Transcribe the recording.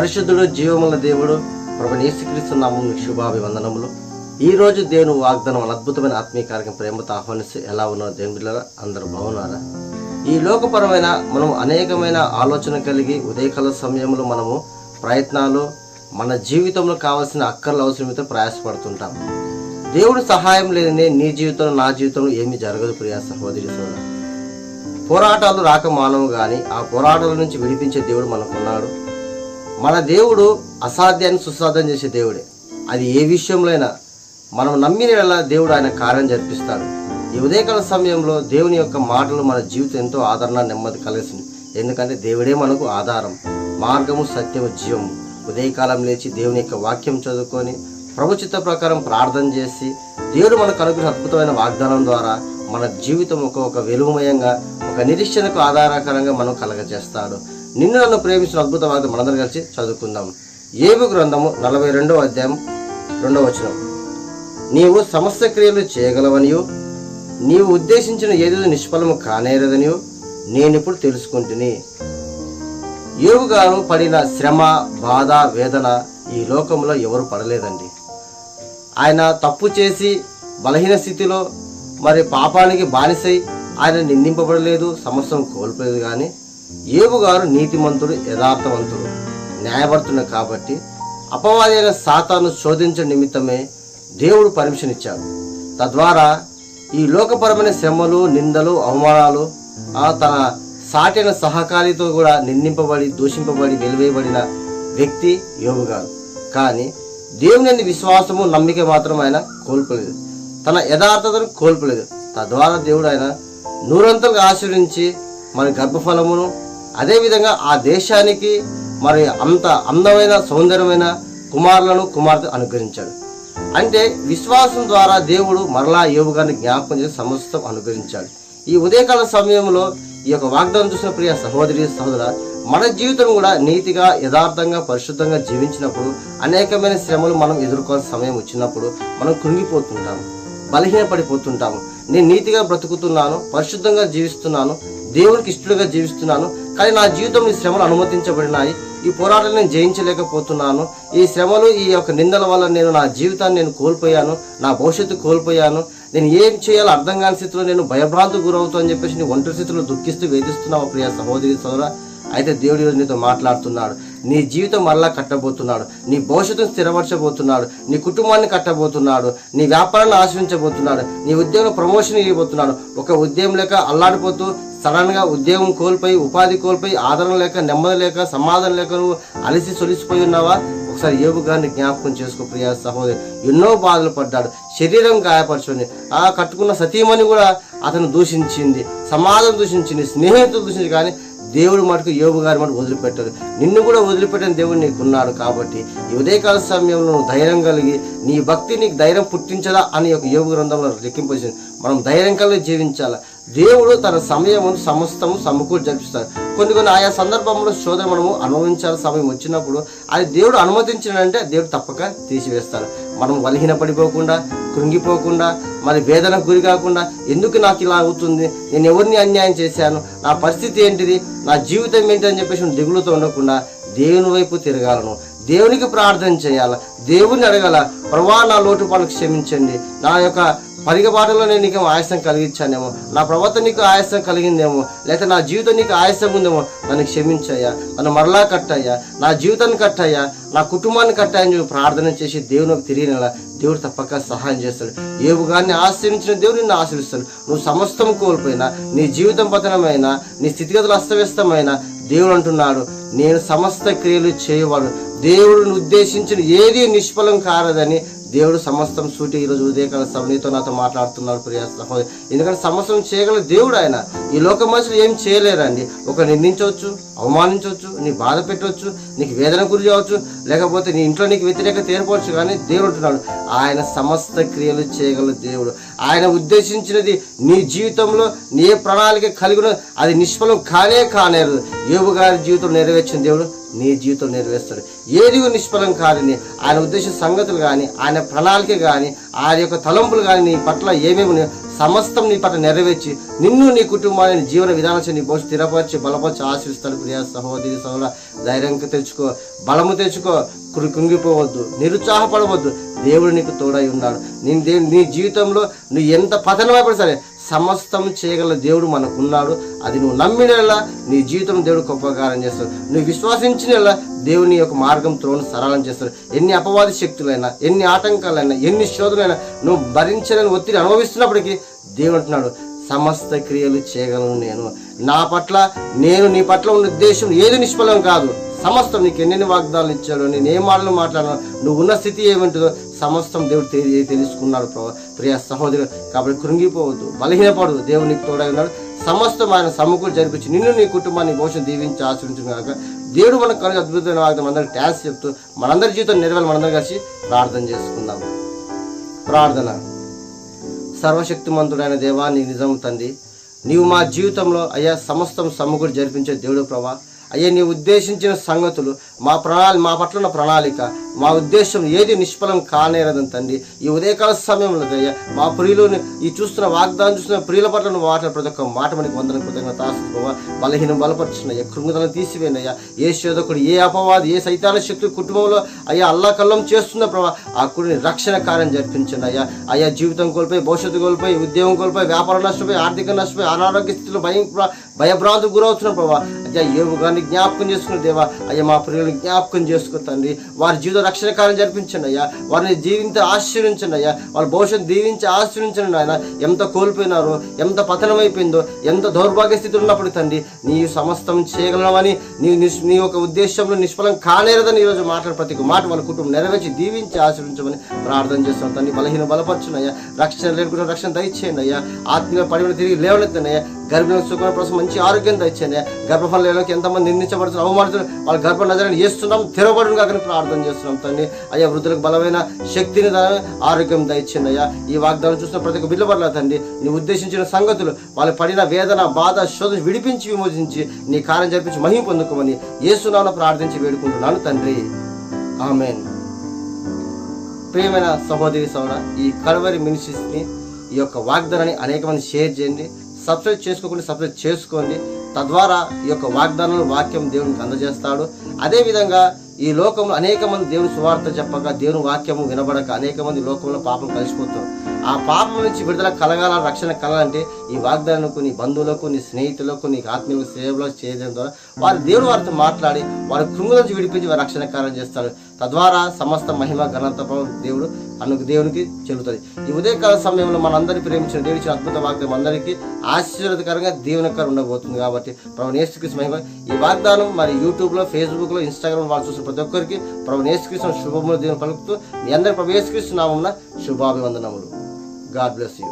పరిశుద్ధుడు జీవముల దేవుడు ప్రభు యేసుక్రీస్తు మీకు శుభాభివందనములు. ఈ రోజు దేవుని వాగ్దానం అద్భుతమైన ఆత్మీయ కార్యక్రమం ప్రేమతో ఆహ్వానిస్తూ ఎలా ఉన్నారు దేవుని బిడ్డలారా? అందరూ బాగున్నారా? ఈ లోకపరమైన మనం అనేకమైన ఆలోచన కలిగి ఉదయకాల సమయంలో మనము ప్రయత్నాలు మన జీవితంలో కావాల్సిన అక్కర్ల అవసరమైతే ప్రయాసపడుతుంటాం. దేవుడు సహాయం లేనిదే నీ జీవితంలో నా జీవితంలో ఏమీ జరగదు ప్రియా సహోదరి సోదరు పోరాటాలు రాక మానవు కానీ ఆ పోరాటాల నుంచి విడిపించే దేవుడు మనకున్నాడు. మన దేవుడు అసాధ్యాన్ని సుసాధ్యం చేసే దేవుడే. అది ఏ విషయంలో అయినా మనం నమ్మిన యెడల దేవుడు ఆయన కార్యం జరిపిస్తాడు. ఈ ఉదయకాల సమయంలో దేవుని యొక్క మాటలు మన జీవితం ఎంతో ఆదరణ నెమ్మది కలిసింది ఎందుకంటే దేవుడే మనకు ఆధారం మార్గము సత్యము జీవము. ఉదయకాలం లేచి దేవుని యొక్క వాక్యం చదువుకొని ప్రభుచిత్త ప్రకారం ప్రార్థన చేసి దేవుడు మనకు అనుగ్రహ అద్భుతమైన వాగ్దానం ద్వారా మన జీవితం ఒక ఒక వెలుగుమయంగా ఒక నిరీక్షణకు ఆధారకరంగా మనం కలగజేస్తాడు. నిన్ను నన్ను ప్రేమించిన అద్భుత వార్త మనందరం కలిసి చదువుకుందాం. ఏబు గ్రంథము నలభై రెండవ అధ్యాయం రెండవ వచనం. నీవు సమస్త క్రియలు చేయగలవనియో నీవు ఉద్దేశించిన ఏదో నిష్ఫలము కానేరదనియో నేనిప్పుడు తెలుసుకుంటుని. యోగు గారు పడిన శ్రమ బాధ వేదన ఈ లోకంలో ఎవరు పడలేదండి. ఆయన తప్పు చేసి బలహీన స్థితిలో మరి పాపానికి బానిసై ఆయన నిందింపబడలేదు సమస్యను కోల్పోలేదు కానీ ఏవుగారు నీతిమంతుడు యథార్థవంతుడు న్యాయవర్తుడు కాబట్టి అపవాదైన సాతాను శోధించడం నిమిత్తమే దేవుడు పర్మిషన్ ఇచ్చాడు తద్వారా ఈ లోకపరమైన శ్రమలు నిందలు అవమానాలు ఆ తన సాటిన సహకారితో కూడా నిందింపబడి దూషింపబడి వెలువేయబడిన వ్యక్తి యోగు గారు కానీ దేవుని విశ్వాసము నమ్మిక మాత్రం ఆయన కోల్పోలేదు. తన యథార్థతను కోల్పోలేదు. తద్వారా దేవుడు ఆయన నూరంతలుగా ఆశ్రయించి మరి గర్భఫలమును అదేవిధంగా ఆ దేశానికి మరి అంత అందమైన సౌందర్యమైన కుమారులను కుమార్తె అనుగ్రహించాడు. అంటే విశ్వాసం ద్వారా దేవుడు మరలా యోగు గారిని జ్ఞాపకం చేసి సమస్తం అనుగ్రహించాడు. ఈ ఉదయకాల సమయంలో ఈ యొక్క వాగ్దానం చూసిన ప్రియ సహోదరి సహోదర మన జీవితం కూడా నీతిగా యథార్థంగా పరిశుద్ధంగా జీవించినప్పుడు అనేకమైన శ్రమలు మనం ఎదుర్కోవాల్సిన సమయం వచ్చినప్పుడు మనం కృంగిపోతుంటాము బలహీనపడిపోతుంటాము. నేను నీతిగా బ్రతుకుతున్నాను పరిశుద్ధంగా జీవిస్తున్నాను దేవునికి ఇష్టడుగా జీవిస్తున్నాను కానీ నా జీవితం ఈ శ్రమలు అనుమతించబడినాయి. ఈ పోరాటాలు నేను జయించలేకపోతున్నాను. ఈ శ్రమలు ఈ యొక్క నిందల వల్ల నేను నా జీవితాన్ని నేను కోల్పోయాను నా భవిష్యత్తు కోల్పోయాను. నేను ఏం చేయాలో అర్థం కాని స్థితిలో నేను భయభ్రాంతి గురవుతూ అని చెప్పేసి నీ ఒంటరి స్థితిలో దుఃఖిస్తూ వేధిస్తున్నావు ప్రియ సహోదరి సోదర. అయితే దేవుడు నీతో మాట్లాడుతున్నాడు. నీ జీవితం మరలా కట్టబోతున్నాడు. నీ భవిష్యత్తును స్థిరపరచబోతున్నాడు. నీ కుటుంబాన్ని కట్టబోతున్నాడు. నీ వ్యాపారాన్ని ఆశ్రయించబోతున్నాడు. నీ ఉద్యోగంలో ప్రమోషన్ ఇవ్వబోతున్నాడు. ఒక ఉద్యోగం లేక అల్లాడిపోతూ సడన్గా ఉద్యోగం కోల్పోయి ఉపాధి కోల్పోయి ఆదరణ లేక నెమ్మది లేక సమాధానం లేక నువ్వు అలసి సొలిసిపోయి ఉన్నావా? ఒకసారి ఏబు గారిని జ్ఞాపకం చేసుకో ప్రియా సహోదరి. ఎన్నో బాధలు పడ్డాడు. శరీరం గాయపరచుని ఆ కట్టుకున్న సతీమణి కూడా అతను దూషించింది. సమాజం దూషించింది. స్నేహితులు దూషించింది. కానీ దేవుడు మటుకు యోగు గారి మటుకు వదిలిపెట్టరు. నిన్ను కూడా వదిలిపెట్టిన దేవుడు నీకున్నాడు కాబట్టి ఈ ఉదయకాల సమయంలో నువ్వు ధైర్యం కలిగి నీ భక్తి నీకు ధైర్యం పుట్టించదా అని ఒక యోగు గ్రంథంలో లెక్కింపేసింది మనం ధైర్యం కలిగి జీవించాలి? దేవుడు తన సమయము సమస్తము సమకూరు జరిపిస్తాడు కొన్ని కొన్ని ఆయా సందర్భంలో శోధన మనము అనుభవించాల్సిన సమయం వచ్చినప్పుడు అది దేవుడు అనుమతించినంటే దేవుడు తప్పక తీసివేస్తాడు మనం బలహీనపడిపోకుండా కృంగిపోకుండా మరి వేదనకు గురి కాకుండా ఎందుకు నాకు ఇలా అవుతుంది? నేను ఎవరిని అన్యాయం చేశాను? నా పరిస్థితి ఏంటిది? నా జీవితం ఏంటి అని చెప్పేసి దిగులుతో ఉండకుండా దేవుని వైపు తిరగాలను దేవునికి ప్రార్థన చేయాలి. దేవుని అడగాల ప్రభా నా లోటుపాట్లు క్షమించండి. నా యొక్క పరిగబాటులో నేను నీకు ఆయాసం కలిగించానేమో. నా ప్రవర్తన నీకు ఆయాసం కలిగిందేమో. లేకపోతే నా జీవితం నీకు ఆయాసం ఉందేమో. నన్ను క్షమించయ్యా. నన్ను మరలా కట్టయ్యా. నా జీవితాన్ని కట్టయ్యా. నా కుటుంబాన్ని కట్టాయని చెప్పి ప్రార్థన చేసి దేవునికి తిరిగినలా దేవుడు తప్పక సహాయం చేస్తాడు. ఏవు గారిని ఆశ్రయించిన దేవుడు నిన్ను ఆశ్రయిస్తాడు. నువ్వు సమస్తం కోల్పోయినా నీ జీవితం పతనమైనా నీ స్థితిగతులు అస్తవ్యస్తమైనా దేవుడు అంటున్నాడు. నేను సమస్త క్రియలు చేయవాడు. దేవుడిని ఉద్దేశించిన ఏది నిష్ఫలం కారదని దేవుడు సమస్తం సూటి ఈరోజు ఉదయకాల సమయంతో నాతో మాట్లాడుతున్నాడు ప్రియా సహోదరి. ఎందుకంటే సమస్తం చేయగల దేవుడు ఆయన. ఈ లోక మనుషులు ఏం చేయలేరండి. ఒక నిందించవచ్చు అవమానించవచ్చు నీ బాధ పెట్టవచ్చు నీకు వేదన గురి చేయవచ్చు లేకపోతే నీ ఇంట్లో నీకు వ్యతిరేకత తీరపవచ్చు కానీ దేవుడు అంటున్నాడు ఆయన సమస్త క్రియలు చేయగల దేవుడు. ఆయన ఉద్దేశించినది నీ జీవితంలో నీ ఏ ప్రణాళిక కలిగిన అది నిష్ఫలం కానే కానేరు యోగు గారి జీవితం నెరవేర్చిన దేవుడు నీ జీవితం నెరవేరుస్తాడు ఏది నిష్ఫలం కాదని ఆయన ఉద్దేశ సంగతులు కానీ ఆయన ప్రణాళిక కానీ ఆయన యొక్క తలంపులు కానీ నీ పట్ల ఏమేమి సమస్తం నీ పట్ల నెరవేర్చి నిన్ను నీ కుటుంబాన్ని జీవన విధానం నీ భవిష్యత్తు స్థిరపరిచి బలపరిచి ఆశిస్తాడు ప్రియా సహోదరి సహోదర ధైర్యంగా తెచ్చుకో బలము తెచ్చుకో కృంగిపోవద్దు నిరుత్సాహపడవద్దు. దేవుడు నీకు తోడై ఉన్నాడు. నీ దే- నీ జీవితంలో నువ్వు ఎంత పతనమైపడి సరే సమస్తం చేయగల దేవుడు మనకున్నాడు. అది నువ్వు నమ్మినలా నీ జీవితం దేవుడు గొప్పకారం చేస్తాడు. నువ్వు విశ్వాసించినలా దేవుని యొక్క మార్గం త్రోను సరళం చేస్తాడు. ఎన్ని అపవాది శక్తులైనా ఎన్ని ఆటంకాలైనా ఎన్ని శోధనైనా నువ్వు భరించలేని ఒత్తిడి అనుభవిస్తున్నప్పటికీ దేవుడు అంటున్నాడు సమస్త క్రియలు చేయగలను నేను. నా పట్ల నేను నీ పట్ల ఉన్న ఉద్దేశం ఏది నిష్ఫలం కాదు. సమస్తం నీకు ఎన్నెన్ని వాగ్దానాలు ఇచ్చాడో నేను ఏ మాటలు మాట్లాడాను నువ్వు ఉన్న స్థితి ఏమింటుందో సమస్తం దేవుడు తెలియ తెలుసుకున్నాడు ప్రభా. ప్రియ సహోదరు కాబట్టి కృంగిపోవద్దు బలహీనపడదు దేవుడు నీకు తోడై ఉన్నాడు. సమస్తం ఆయన సమ్ముకులు జరిపించి నిన్ను నీ కుటుంబాన్ని భవిష్యత్తు దీవించి ఆశ్రయించిన కాక దేవుడు మనకు కలిగి అద్భుతమైన వాగ్దానం అందరికి థ్యాంక్స్ చెప్తూ మనందరి జీవితం నెరవేరు మనందరం కలిసి ప్రార్థన చేసుకుందాం. ప్రార్థన. సర్వశక్తిమంతుడైన దేవా నీ నిజం తంది నీవు మా జీవితంలో అయ్యా సమస్తం సమ్ముగుడు జరిపించే దేవుడు ప్రభా. అయ్యా నీ ఉద్దేశించిన సంగతులు మా ప్రణాళి మా పట్ల ఉన్న ప్రణాళిక మా ఉద్దేశం ఏది నిష్ఫలం కానేరదని తండ్రి ఈ ఉదయకాల సమయంలో అయ్యా మా ప్రియులు ఈ చూస్తున్న వాగ్దానం చూస్తున్న ప్రియుల పట్ల నువ్వు మాట్లాడే ప్రతి ఒక్క మాట మనకి వందన కృతజ్ఞత ప్రభావ బలహీనం బలపరుచున్నయ్యా కృంగుదలను తీసివేనయ్యా. ఏ శోధకుడు ఏ అపవాది ఏ సైతాన శక్తి కుటుంబంలో అయ్యా అల్లాకల్లం చేస్తున్న ప్రభా ఆ కుడిని రక్షణ కార్యం జరిపించండి అయ్యా. అయ్యా జీవితం కోల్పోయి భవిష్యత్తు కోల్పోయి ఉద్యోగం కోల్పోయి వ్యాపారం నష్టపోయి ఆర్థిక నష్టపోయి అనారోగ్య స్థితిలో భయం భయభ్రాంతి గురవుతున్న ప్రభా అయ్యా ఏవు గారిని జ్ఞాపకం చేసుకున్న దేవా? అయ్యా మా ప్రియులను జ్ఞాపకం చేసుకో తండ్రి. వారి జీవిత రక్షణ కార్యం జరిపించండి అయ్యా. వారిని జీవించ ఆశ్రయించండి అయ్యా. వాళ్ళ భవిష్యత్తు దీవించి ఆశ్రయించండి ఆయన ఎంత కోల్పోయినారో ఎంత పతనమైపోయిందో ఎంత దౌర్భాగ్య స్థితిలో ఉన్నప్పుడు తండ్రి నీ సమస్తం చేయగలవని నీ నీ యొక్క ఉద్దేశంలో నిష్ఫలం కానేరదని ఈరోజు మాట్లాడే ప్రతి ఒక్క మాట వాళ్ళ కుటుంబం నెరవేర్చి దీవించి ఆశ్రయించమని ప్రార్థన చేస్తున్నాం. తండ్రి బలహీన బలపరచునయ్యా రక్షణ లేకుండా రక్షణ దయచేయండి అయ్యా. ఆత్మీయ పడిన తిరిగి లేవనెత్తనయ్యా. గర్భిణీ సుఖమైన కోసం మంచి ఆరోగ్యం దయచేయండి గర్భఫలం లేవడానికి ఎంతమంది నిర్ణయించబడుతున్నారు అవమాడుతున్నారు వాళ్ళ గర్భ నజరని చేస్తున్నాం తెరవబడును కాకని ప్రార్థన చేస్తున్నాం తండ్రి అయ్యా వృద్ధులకు బలమైన శక్తిని ఆరోగ్యం దయచ్చింది అయ్యా. ఈ వాగ్దానం చూసిన ప్రతి ఒక్క బిల్లు తండ్రి నీ ఉద్దేశించిన సంగతులు వాళ్ళు పడిన వేదన బాధ శోధ విడిపించి విమోచించి నీ కార్యం జరిపించి మహిమ పొందుకోమని ఏసునామన ప్రార్థించి వేడుకుంటున్నాను తండ్రి. ఆమెన్. ప్రియమైన సహోదరి సోదర ఈ కడవరి మినిస్ట్రీస్ని ఈ యొక్క వాగ్దానాన్ని అనేక మంది షేర్ చేయండి. సబ్స్క్రైబ్ చేసుకోకుండా సబ్స్క్రైబ్ చేసుకోండి. తద్వారా ఈ యొక్క వాగ్దానాలు వాక్యం దేవునికి అందజేస్తాడు. అదేవిధంగా ఈ లోకంలో అనేక మంది దేవుని సువార్త చెప్పక దేవుని వాక్యము వినబడక అనేక మంది లోకంలో పాపం కలిసిపోతారు. ఆ పాపం నుంచి విడుదల కలగాల రక్షణ కలగాలంటే ఈ వాగ్దానాలకు నీ బంధువులకు నీ స్నేహితులకు నీ ఆత్మీయులకు సేవలో చేయడం ద్వారా వారి దేవుని వారితో మాట్లాడి వారి కృంగు నుంచి విడిపించి వారి రక్షణ కార్యం చేస్తారు. తద్వారా సమస్త మహిమ ఘనత దేవుడు అనుకు దేవునికి చెల్లుతుంది. ఈ ఉదయకాల సమయంలో మనందరినీ ప్రేమించిన దేవుడి అద్భుత వాగ్దానం అందరికీ ఆశ్చర్యకరంగా దీవెనకరంగా ఉండబోతుంది కాబట్టి ప్రభు నేసుకృష్ణ మహిమ. ఈ వాగ్దానం మరి యూట్యూబ్లో ఫేస్బుక్లో ఇన్స్టాగ్రామ్ వాళ్ళు చూసిన ప్రతి ఒక్కరికి ప్రభు నేసుకృష్ణ శుభములు దీవెన పలుకుతూ మీ అందరి ప్రభు నేసుకృష్ణ నామమున శుభాభివందనములు. God bless you.